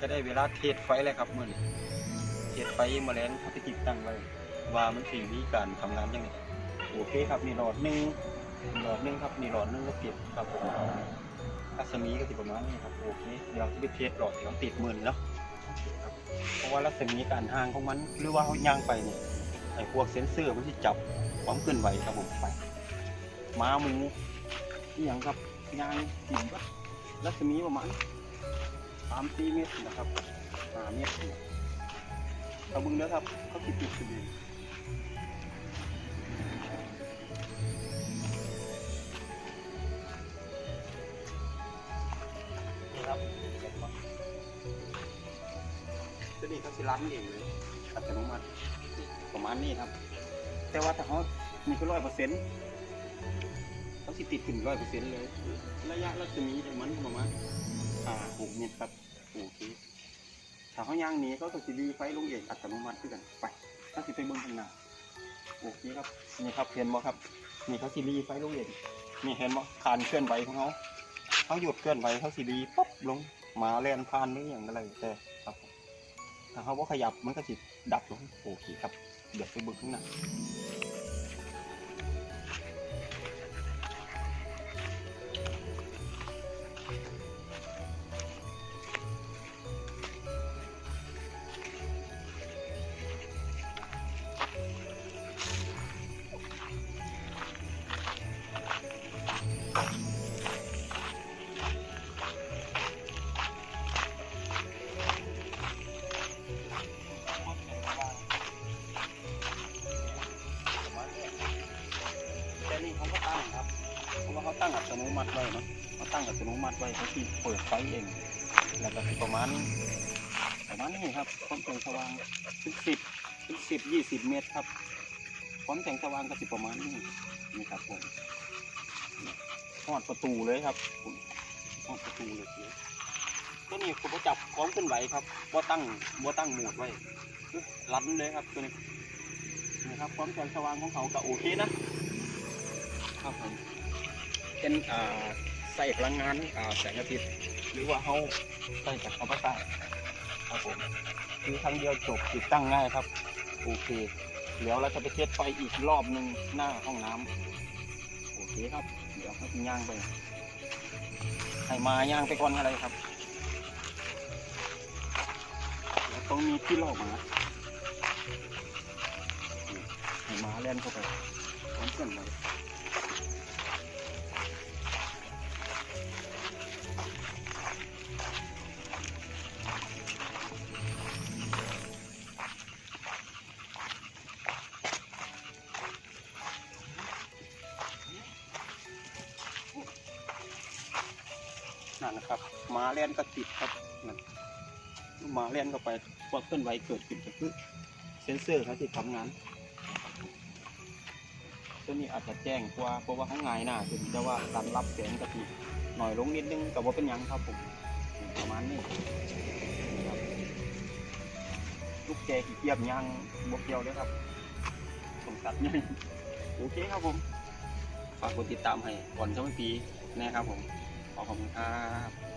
ก็ได้เวลาเทศไฟแล้วครับมือนี้เทศไฟแมลงเขาไปติดตั้งไว้ว่ามันสิมีการทำงานยังไงโอเคครับนี่หลอดหนึงหลอดหนึงครับนี่หลอดหนึงก็ติดครับผมรัศมีก็สิประมาณนี้ครับโอเคเดี๋ยวจะไปเทสหลอดที่เขาติดมือนี้เนาะเพราะว่ารัศมีการห่างของมันหรือว่าเขาย่างไปเนี่ยไอ้พวกเซ็นเซอร์มันสิจับความเคลื่อนไหวครับผมไปหมาหมูที่ยังครับย่างกินวัดรัศมีประมาณ สามสี่เมตรนะครับห้าเมตรเนี่ยเอาบึงเด้อครับเขาติดติดกันดีนี่ครับเห็นปะตัวนี้เขาสิรันเองเลยอัตโนมัติประมาณนี้ครับ แต่ว่าถ้าเขามีก็ร้อยเปอร์เซ็นต์เขาสิติดถึงร้อยเปอร์เซ็นต์เลย ระยะรัศมีจากมันประมาณ อ่าหกเมตรครับโอเคถ้าเขาย่างนี้เขาต้องสิรีไฟลงเองอัตโนมัติด้วยกันไปถ้าสิไปเบิ่งข้างหน้าโอเคครับนี่ครับเห็นบ่ครับนี่เขาสิรีไฟลงเองนี่เห็นบ่คานเคลื่อนไหวของเขาเขาหยุดเคลื่อนไหวเขาสิรีปุ๊บลงมาแล่นผ่านไม่อย่างไรแต่ครับถ้าเขาว่าขยับมันก็สิดับลงโอเคครับเดี๋ยวไปเบิ่งข้างหน้า นี่เขาก็ตั้งครับเพราะว่าเขาตั้งอัตโนมัติไว้เนาะเขาตั้งอัตโนมัติไว้เขาที่เปิดไฟเอง แล้วก็สิประมาณประมาณนี้ครับความแสงสว่างสิบสิบสิบยี่สิบเมตรครับความแสงสว่างก็สิประมาณนี้นี่ครับผมหอดประตูเลยครับผมหอดประตูเลยทีตัวนี้ผมจับของขึ้นไหวครับว่าตั้งว่าตั้งหมดไว้รันเลยครับตัวนี้นะครับความแสงสว่างของเขาก็โอเคนะ ครับผมเป็นอ่าใส่พลังงานอ่าแสงอาทิตย์หรือว่าเขาใส่จากธรรมชาติครับผมคือครั้งเดียวจบติดตั้งง่ายครับ โอเค เดี๋ยวเราจะไปเทสไฟอีกรอบหนึ่งหน้าห้องน้ำโอเคครับ เดี๋ยวให้ย่างไปให้มาย่างไปก่อนอะไรครับแล้วต้องมีที่ล่อหมาให้หมาเล่นเข้าไปพร้อมกันเลย นั่นนะครับ มาเล่นก็ติดครับนั่นมาเล่นเข้าไปพอเคลื่อนไหวเกิดขึ้นก็คือเซนเซอร์เขาที่ทำงานตัวนี้อาจจะแจ้งกว่าเพราะว่าข้างในหน้าถึงจะว่าการรับแสงกะทิหน่อยลงนิดนึงแต่ว่าเป็นยังครับผมประมาณนี้ครับลูกแกขี้เกียจยางบกเกียวด้วยครับผมตัดยังโอเคครับผมฝากกดติดตามให้ก่อนช่วงปีน่ครับผม ขอบคุณครับ